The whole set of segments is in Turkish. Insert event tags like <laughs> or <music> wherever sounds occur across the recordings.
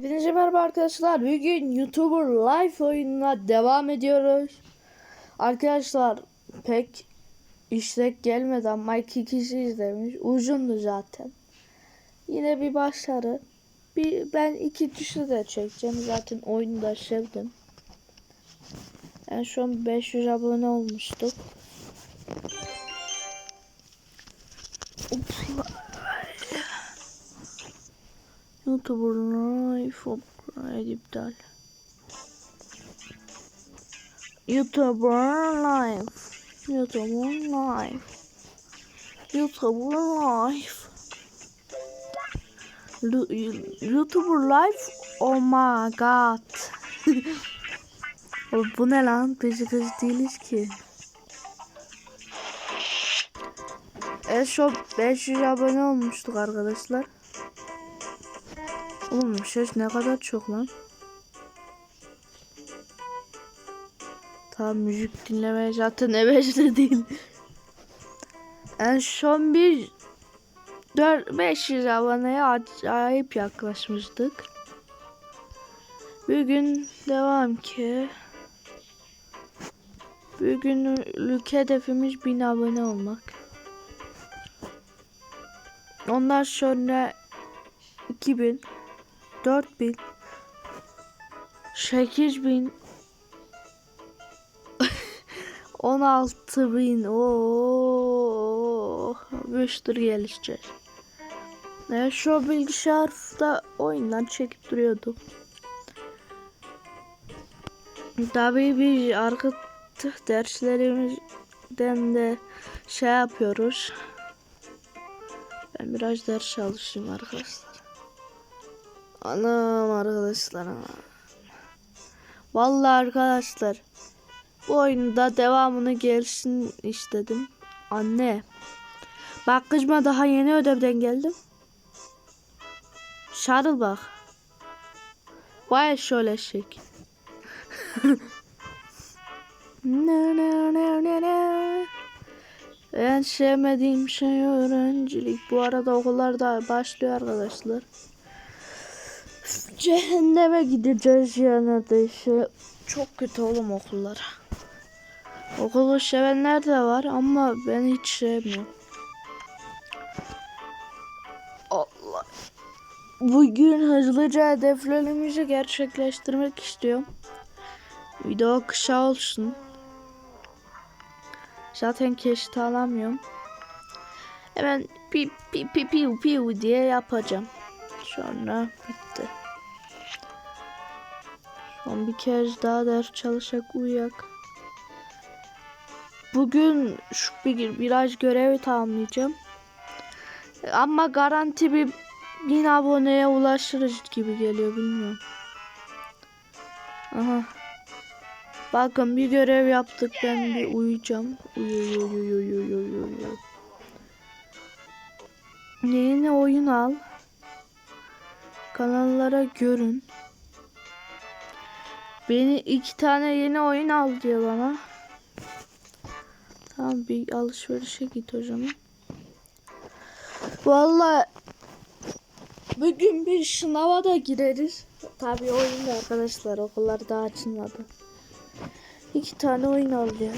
Hepinize merhaba arkadaşlar. Bugün YouTuber Live oyununa devam ediyoruz. Arkadaşlar pek işlek gelmedi ama iki kişi izlemiş. Uzundu zaten. Yine bir başarı. Bir, ben iki tuşu da çekeceğim. Zaten oyunu da sevdim. En son 500 abone olmuştuk. YouTuber Life upgrade iptal. YouTuber Life. YouTuber Life. YouTuber Life. Lu- YouTuber Life. Oh my god. <laughs> Bu ne lan? Beşiktaş değiliz ki. En son 500 abone olmuştuk arkadaşlar. Oğlum ses ne kadar çok lan. Tamam müzik dinlemeye zaten hevesli değil. En son bir 4 500 aboneye acayip yaklaşmıştık. Bugün devam ki. Bugünlük hedefimiz 1000 abone olmak. Ondan sonra 2000 4000 8000 16000 ooo bir sürü gelişeceğiz. Evet, şu bilgisayarda oyundan çekip duruyordum. Tabii bir arka derslerimizden de şey yapıyoruz. Ben biraz ders çalışayım arkadaşlar. Anam arkadaşlar. Vallahi arkadaşlar. Bu oyunda devamını gelsin istedim. Anne. Bak kızma daha yeni ödevden geldim. Şarıl bak. Vay şöyle şek. <laughs> Ne ne ne ne ne. En sevmediğim şey öğrencilik. Bu arada okullar da başlıyor arkadaşlar. Cehenneme gideceğiz ya neredeyse. Çok kötü oğlum okullar. Okulu sevenler de var ama ben hiç sevmiyorum. Allah. Bugün hızlıca hedeflerimizi gerçekleştirmek istiyorum. Video kısa olsun. Zaten keşit alamıyorum. Hemen pi pi pi pi pi diye yapacağım. Sonra bitti. Son bir kez daha ders çalışak uyak. Bugün şu bir, biraz görevi tamamlayacağım. Ama garanti bir bin aboneye ulaşırız gibi geliyor bilmiyorum. Aha. Bakın bir görev yaptık ben bir uyuyacağım. Uyu uyu uyu uyu uyu uyu. uyu. Yeni oyun al. Kanallara görün. Beni iki tane yeni oyun al diyor bana. Tamam bir alışverişe git o zaman. Vallahi bugün bir sınava da gireriz. Tabii oyunda arkadaşlar okullar daha açılmadı. İki tane oyun al diyor.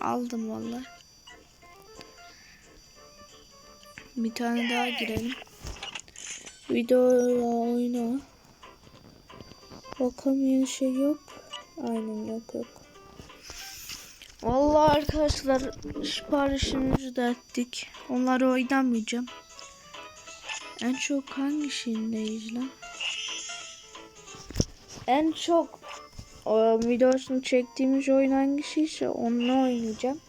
Aldım vallahi. Bir tane daha girelim. Videoya oyna. Bakalım yeni şey yok. Aynen yok yok. Vallahi arkadaşlar siparişimizi de ettik. Onları oynamayacağım. En çok hangi şeyindeyiz lan? En çok o, videosunu çektiğimiz oyun hangisiyse onu oynayacağım.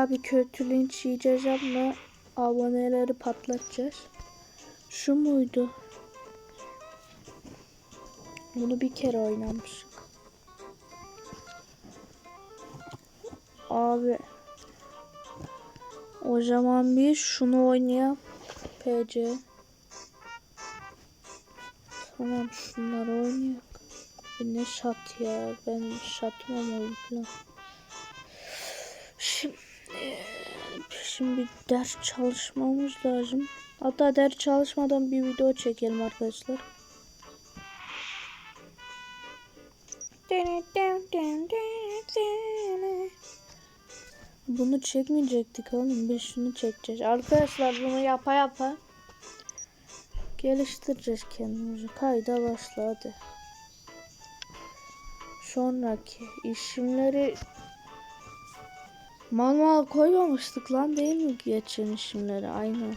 Bayağı bir kötü linç yiyeceğiz ama aboneleri patlatacağız. Şu muydu? Bunu bir kere oynamıştık. Abi. O zaman bir şunu oynayalım. PC. Tamam şunları oynayalım. Ne şat ya. Ben şatmam falan. Şimdi ders çalışmamız lazım. Hatta ders çalışmadan bir video çekelim arkadaşlar. Bunu çekmeyecektik oğlum. Biz şunu çekeceğiz. Arkadaşlar bunu yapa yapa geliştireceğiz kendimizi. Kayda başla hadi. Sonraki işimleri manuel koymamıştık lan değil mi geçen işimleri? Aynen.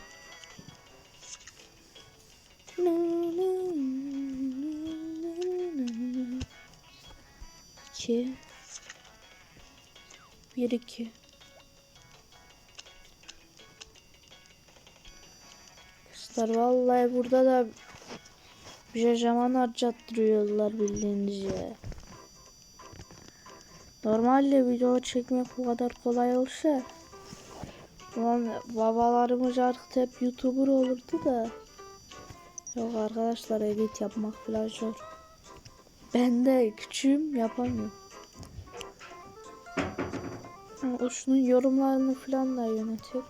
İki. Bir iki. Arkadaşlar vallahi burada da bize zaman harcattırıyorlar bildiğiniz ya. Normalde video çekmek bu kadar kolay olsa Ulan babalarımız artık hep YouTuber olurdu da Yok arkadaşlar edit yapmak falan zor Ben de küçüğüm yapamıyorum O yorumlarını falan da yönetek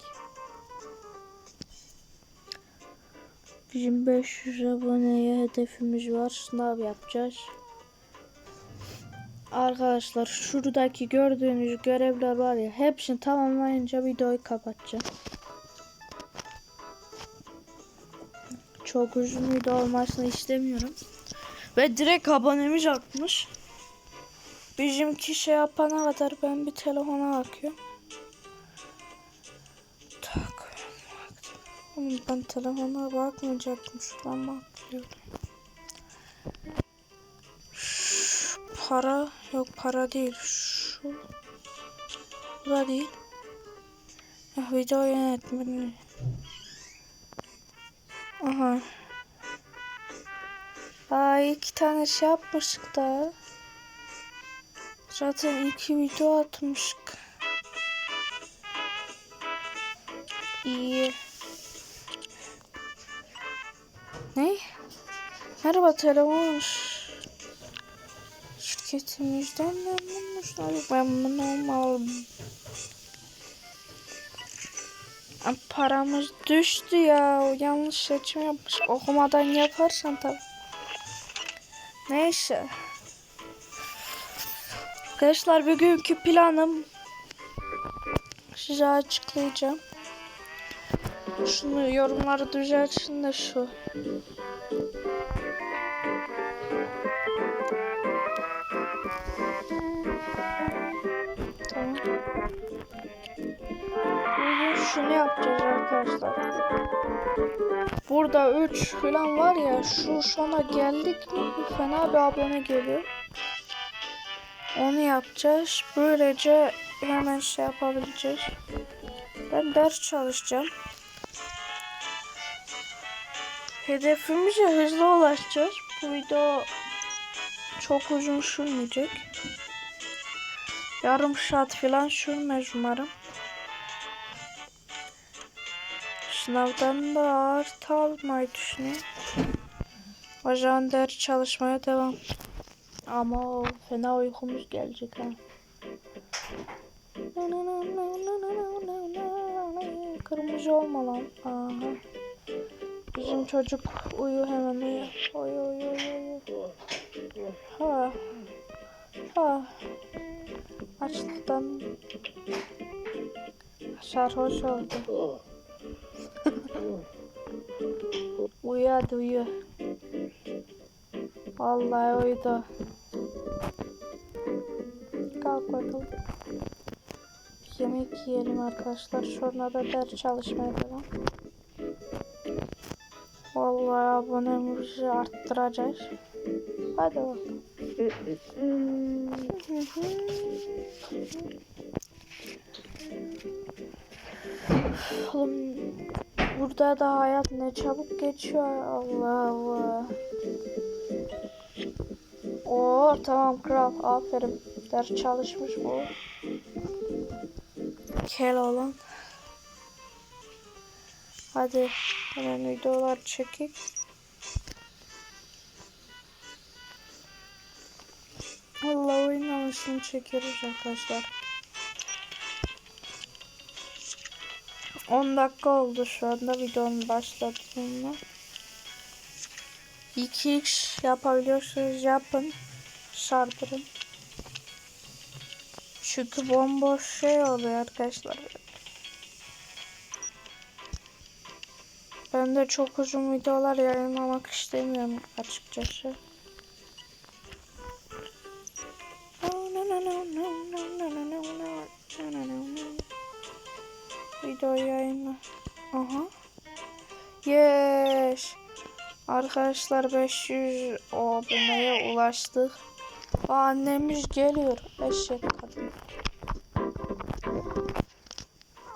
1500 aboneye hedefimiz var. Sınav yapacağız. Arkadaşlar şuradaki gördüğünüz görevler var ya hepsini tamamlayınca videoyu kapatacağım. Çok uzun video olmasını istemiyorum. Ve direkt abonemiz artmış. Bizimki şey yapana kadar ben bir telefona bakıyorum. Tak. Oğlum ben telefona bakmayacaktım. Şuradan bakıyorum. Para yok para değil. Şu bu da değil. Ah, video yönetmeni. Aha. Aa iki tane şey yapmıştık da. Zaten iki video atmıştık. İyi. Ne? Merhaba telefon şirketimizden memnunmuşlar. Memnun olmalım. Paramız düştü ya. Yanlış seçim yapmış. Okumadan yaparsan tabii. Neyse. Arkadaşlar bugünkü planım size açıklayacağım. Şunu yorumları düzeltsin de şu. Şunu yapacağız arkadaşlar. Burada 3 falan var ya şu sona geldik mi fena bir abone geliyor. Onu yapacağız. Böylece hemen şey yapabileceğiz. Ben ders çalışacağım. Hedefimize hızlı ulaşacağız. Bu video çok uzun sürmeyecek. Yarım saat falan sürmez umarım. Sınavdan da artı almayı düşünüyorum. O zaman ders çalışmaya devam. Ama o fena uykumuz gelecek ha. Kırmızı olma lan. Aha. Bizim çocuk uyu hemen. Uyu uyu uyu. uyu. Ha. Ha. Açlıktan sarhoş oldu. Uyu hadi uyu. Vallahi uyudu. Kalk bakalım. Yemek yiyelim arkadaşlar. Sonra da ders çalışmaya devam. Vallahi abonemizi arttıracağız. Hadi bakalım. Oğlum burada da hayat ne çabuk geçiyor. Allah Allah. Oo tamam kral aferin. Ders çalışmış bu. Kel olan. Hadi hemen videolar çekik. Allah oynamasını çekiyoruz arkadaşlar. 10 dakika oldu şu anda videonun başladığında. 2x yapabiliyorsunuz yapın. Sardırın. Çünkü bomboş şey oluyor arkadaşlar. Ben de çok uzun videolar yayınlamak istemiyorum açıkçası. Video yayınla. Aha. Yes. Arkadaşlar 500 aboneye ulaştık. Annemiz geliyor. Eşek kadın.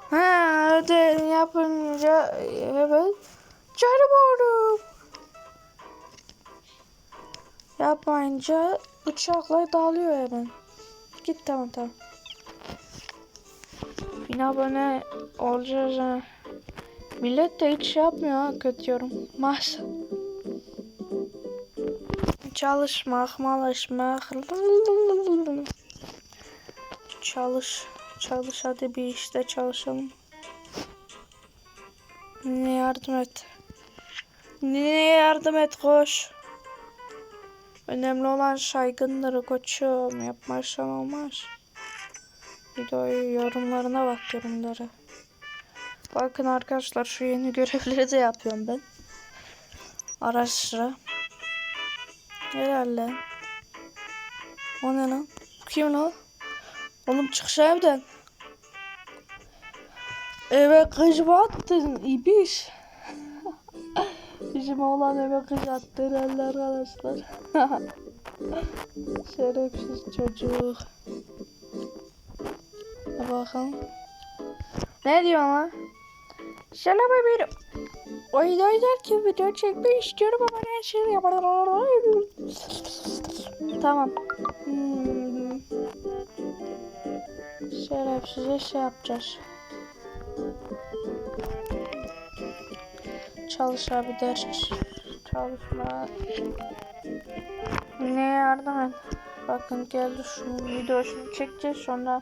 Ha ödev yapınca evet. Canım oğlum. Yapmayınca bıçakla dağılıyor hemen. Git tamam tamam. Bin abone olacağız ha. Millet de hiç şey yapmıyor kötü yorum. Maalesef. Çalışmak, malışmak. Çalış. Çalış hadi bir işte çalışalım. Ne yardım et. Ne yardım et koş. Önemli olan saygındır koçum. Yapmazsan olmaz. Videoyu yorumlarına bak yorumlara. Bakın arkadaşlar şu yeni görevleri de yapıyorum ben. Ara sıra. Herhalde. O ne lan? Kim lan? Oğlum çıkış evden. Eve kış mı attın ibiş? <laughs> Bizim oğlan eve kış attı herhalde arkadaşlar. <laughs> Şerefsiz çocuk. Bakalım. Ne diyor lan? Şöyle bir oyun oynarken video çekmek istiyorum ama her şeyi yapamıyorum. Tamam. Hmm. Şerefsize şey yapacağız. Çalış abi ders çalışma. Ne yardım et. Bakın geldi şunun videosunu çekeceğiz sonra.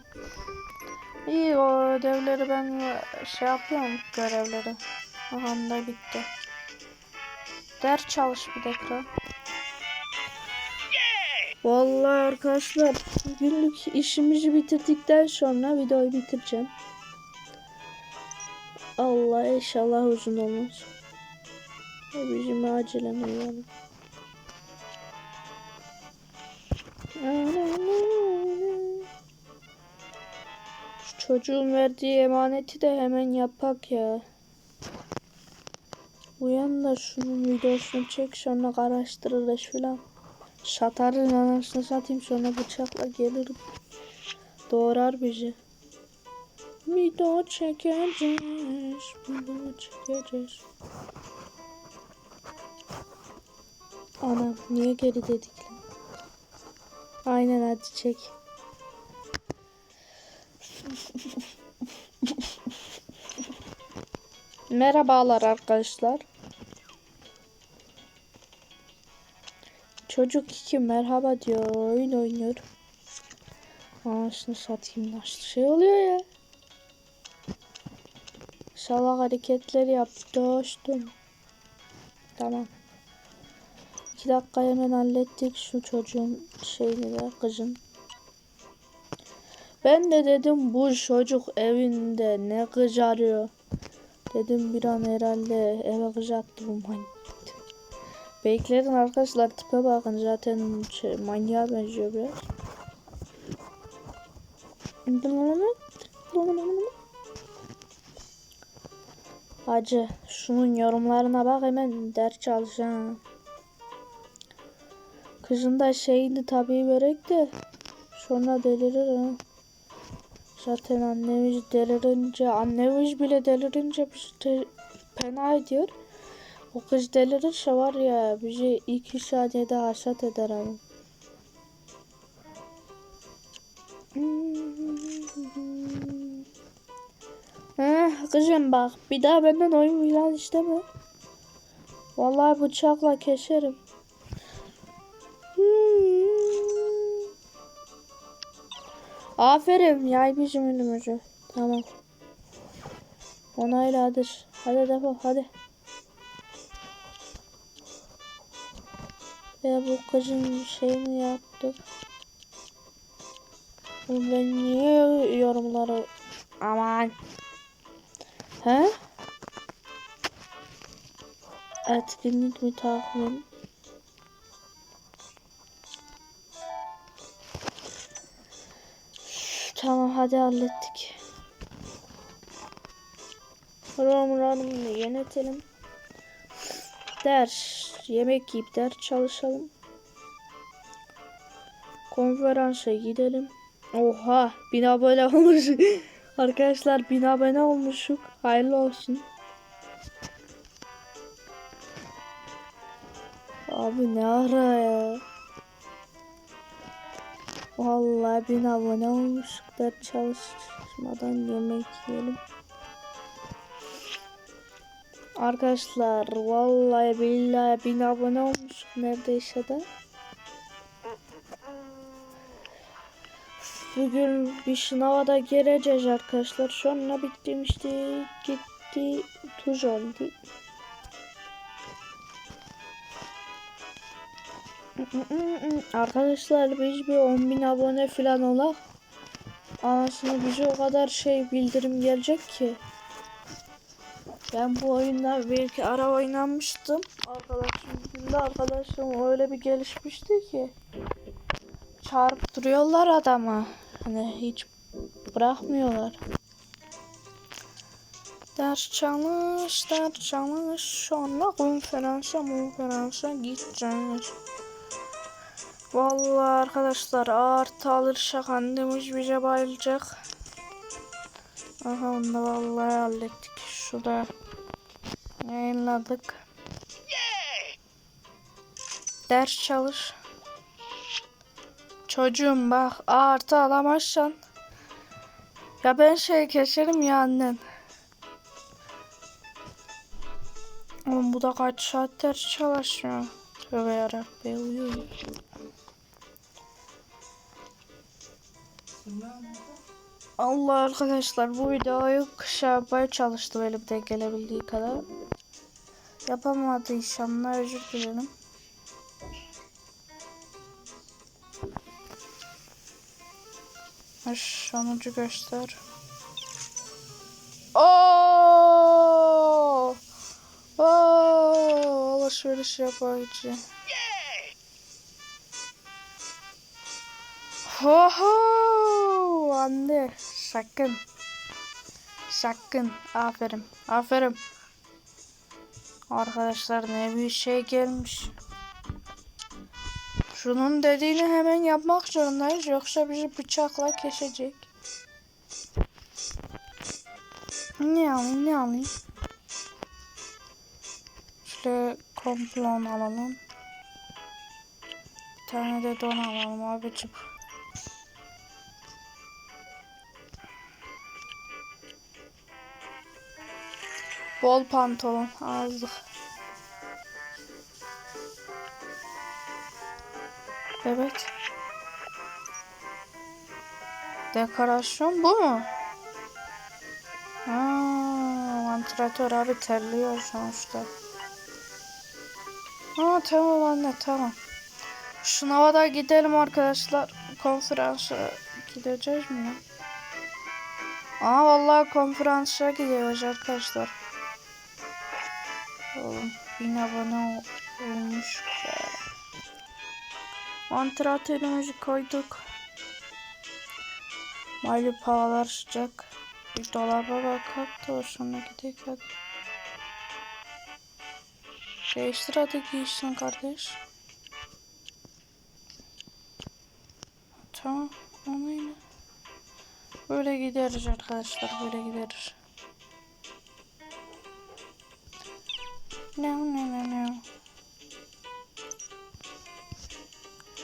İyi o ödevleri ben şey yapıyorum görevleri. Aha da bitti. Ders çalış bir dakika. Vallahi arkadaşlar günlük işimizi bitirdikten sonra videoyu bitireceğim. Allah inşallah uzun olmaz. Bizim acilen uyuyalım. Çocuğun verdiği emaneti de hemen yapak ya. Uyan da şunun videosunu çek sonra araştırırız filan. Satarız anasını satayım sonra bıçakla gelirim. Doğrar bizi. Video çekeceğiz. Video çekeceğiz. Anam niye geri dedik? Aynen hadi çek. Merhabalar arkadaşlar. Çocuk iki merhaba diyor. Oyun oynuyor. Anasını satayım nasıl şey oluyor ya. Salak hareketler yap. Dostum. Tamam. İki dakika hemen hallettik şu çocuğun şeyini de kızın. Ben de dedim bu çocuk evinde ne kız arıyor. Dedim bir an herhalde eve kız attı bu manyak. Beklerin arkadaşlar tipe bakın zaten şey, manyağa benziyor biraz. Hacı şunun yorumlarına bak hemen ders çalış ha. Kızın da şeyini tabii verek de sonra delirir ha. Zaten annemiz delirince, annemiz bile delirince biz de fena ediyor. O kız delirirse var ya bizi iki saniyede haşat eder ama. Heh, kızım bak bir daha benden oyun falan isteme. Vallahi bıçakla keserim. Aferin yay bizim önümüzü. Tamam. Onayla hadi. Defol hadi. Ya bu kızın şeyini yaptı. Ben niye yorumları aman he? Etkinlik mi takvim? Hadi hallettik. Programlarını yönetelim. Ders, yemek yiyip ders çalışalım. Konferansa gidelim. Oha, bin abone <laughs> olmuş. Arkadaşlar bin abone olmuşuk. Hayırlı olsun. Abi ne ara ya? Vallahi bin abone olmuşuk. Ders çalışmadan yemek yiyelim. Arkadaşlar vallahi billahi bin abone olmuş neredeyse de. Bugün bir sınava da gireceğiz arkadaşlar. Sonra bitmişti. Gitti. Tuz oldu. Arkadaşlar biz bir 10 bin abone falan olak. Anasını bize o kadar şey bildirim gelecek ki. Ben bu oyunda belki ara oynamıştım. Arkadaşım şimdi arkadaşım öyle bir gelişmişti ki. Çarptırıyorlar adama. Hani hiç bırakmıyorlar. Ders çalış, ders çalış. Sonra konferansa, konferansa gideceğiz. Vallahi arkadaşlar artı alırsak annemiz bize bayılacak. Aha onu da vallahi hallettik. Şurada yayınladık. Ders çalış. Çocuğum bak artı alamazsan. Ya ben şey keserim ya annen. Oğlum bu da kaç saat ders çalışıyor. Tövbe yarabbim uyuyor. Allah arkadaşlar bu videoyu kışa yapmaya çalıştım elimden gelebildiği kadar. Yapamadıysam da özür dilerim. Sonucu göster. Oo! Oo! Alışveriş yapayım. Ho ho! Anne sakın. Sakın. Aferin. Aferin. Arkadaşlar ne bir şey gelmiş. Şunun dediğini hemen yapmak zorundayız yoksa bizi bıçakla kesecek. Ne alayım ne alayım? Şöyle komplon alalım. Bir tane de don alalım abicim. Bol pantolon aldık. Evet. Dekorasyon bu mu? Ha, vantilatör abi terliyor sonuçta. Ha tamam anne tamam. Sınava da gidelim arkadaşlar. Konferansa gideceğiz mi? Aa vallahi konferansa gidiyoruz arkadaşlar. Oğlum bin abone ol- olmuş. be. Vantilatörümüzü koyduk. Malum havalar sıcak. Bir dolaba bakak da sonra gidelim hadi. Değiştir hadi giysin kardeş. Tamam onu yine. Böyle gideriz arkadaşlar böyle gideriz. Ne ne ne ne.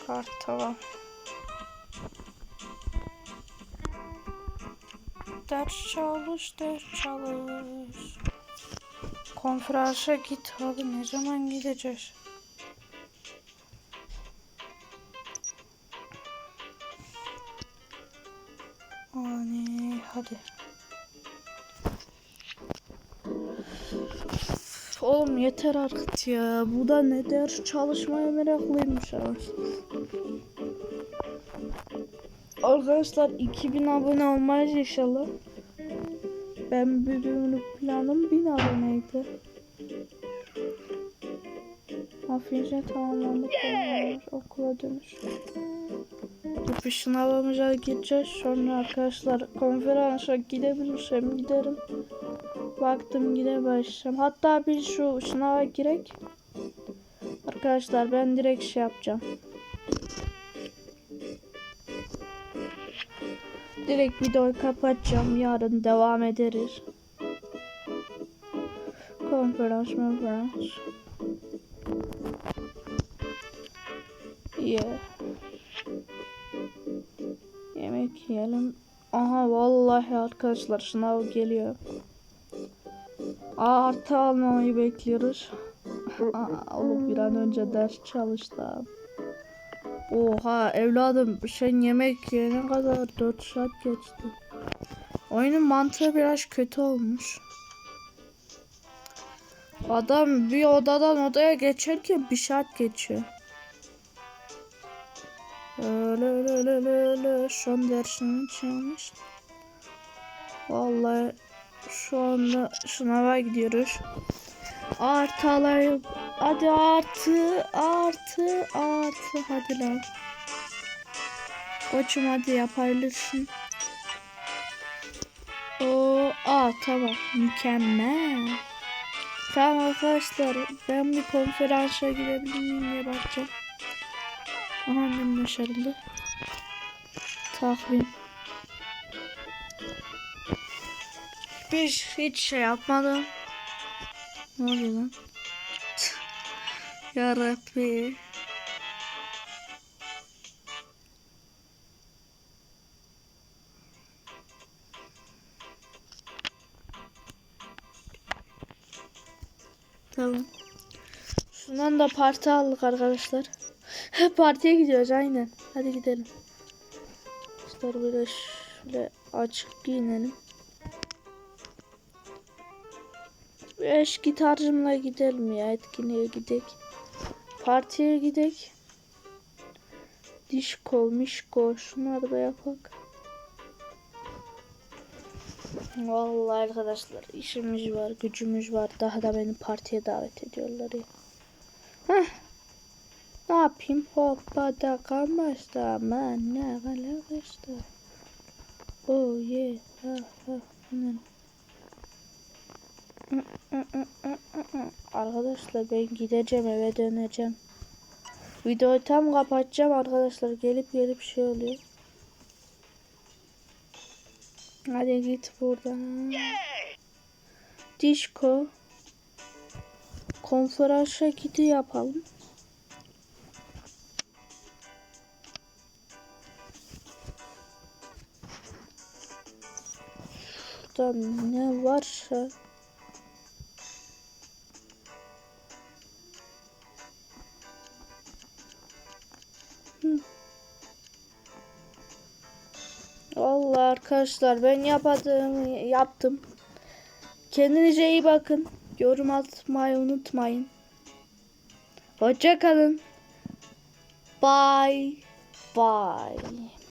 Kart tamam. Ders çalış, ders çalış. Konferansa git abi ne zaman gideceğiz? Yeter artık ya. Bu da ne ders çalışmaya meraklıymış ha. Arkadaşlar 2000 abone olmayız inşallah. Ben bugünlük planım 1000 aboneydi. Afiyetle tamamlandı. Okula dönüş. Bir sınavımıza gideceğiz. Sonra arkadaşlar konferansa gidebilirsem giderim. Baktım gidemezsem. Hatta biz şu sınava girek. Arkadaşlar ben direkt şey yapacağım. Direkt videoyu kapatacağım. Yarın devam ederiz. Konferans konferans. Yeah. Yemek yiyelim. Aha vallahi arkadaşlar sınav geliyor. Artı almamayı bekliyoruz. <laughs> Aa, oğlum bir an önce ders çalıştı abi. Oha evladım sen yemek yene kadar 4 saat geçti. Oyunun mantığı biraz kötü olmuş. Adam bir odadan odaya geçerken bir saat geçiyor. Öyle öyle öyle öyle son dersini çalmış. Vallahi şu anda sınava gidiyoruz. Artı alayım. Hadi artı artı artı hadi lan. Koçum hadi yapabilirsin. O a tamam mükemmel. Tamam arkadaşlar ben bir konferansa gidebilir miyim diye bakacağım. Aha annem başarılı. Takvim. Biz hiç şey yapmadım. Ne oluyor lan? ya. Tamam. Şundan da parti aldık arkadaşlar. Partiye gidiyoruz aynen. Hadi gidelim. Arkadaşlar böyle şöyle açık giyinelim. Eş gitarcımla gidelim ya etkinliğe gidek. Partiye gidek. Dişko, mişko şunları da yapak. Vallahi arkadaşlar işimiz var, gücümüz var. Daha da beni partiye davet ediyorlar ya. Heh. Ne yapayım? Hoppa da kalmaz da aman ne kalmaz da. Oh yeah. Ha ha. Hmm. Arkadaşlar ben gideceğim eve döneceğim. Videoyu tam kapatacağım arkadaşlar. Gelip gelip şey oluyor. Hadi git buradan. Disco. Konferansa gidi yapalım. Şurada ne varsa arkadaşlar ben yapadığımı yaptım. Kendinize iyi bakın. Yorum atmayı unutmayın. Hoşça kalın. Bye. Bye.